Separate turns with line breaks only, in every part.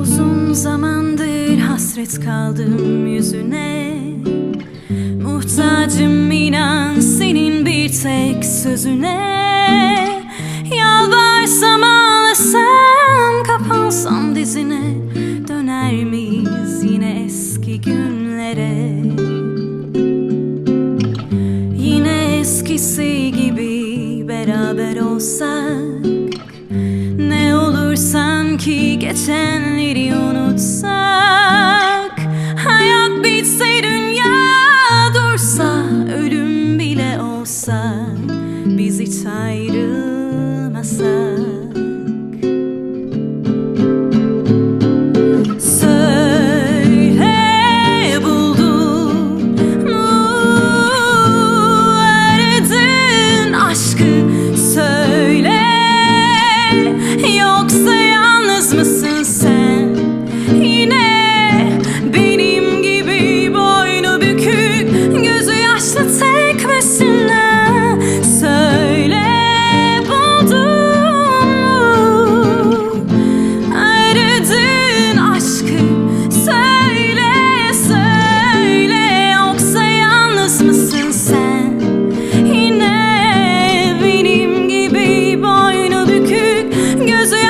Uzun zamandır hasret kaldım yüzüne. Muhtacım inan senin bir tek sözüne. Yalvarsam ağlasam kapansam dizine. Döner miyiz yine eski günlere? Yine eskisi gibi beraber olsak Ne olur sanki geçenleri unutsak Hayat bitse dünya dursa Ölüm bile olsa Biz hiç ayrılmasak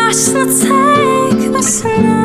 rush that take us now.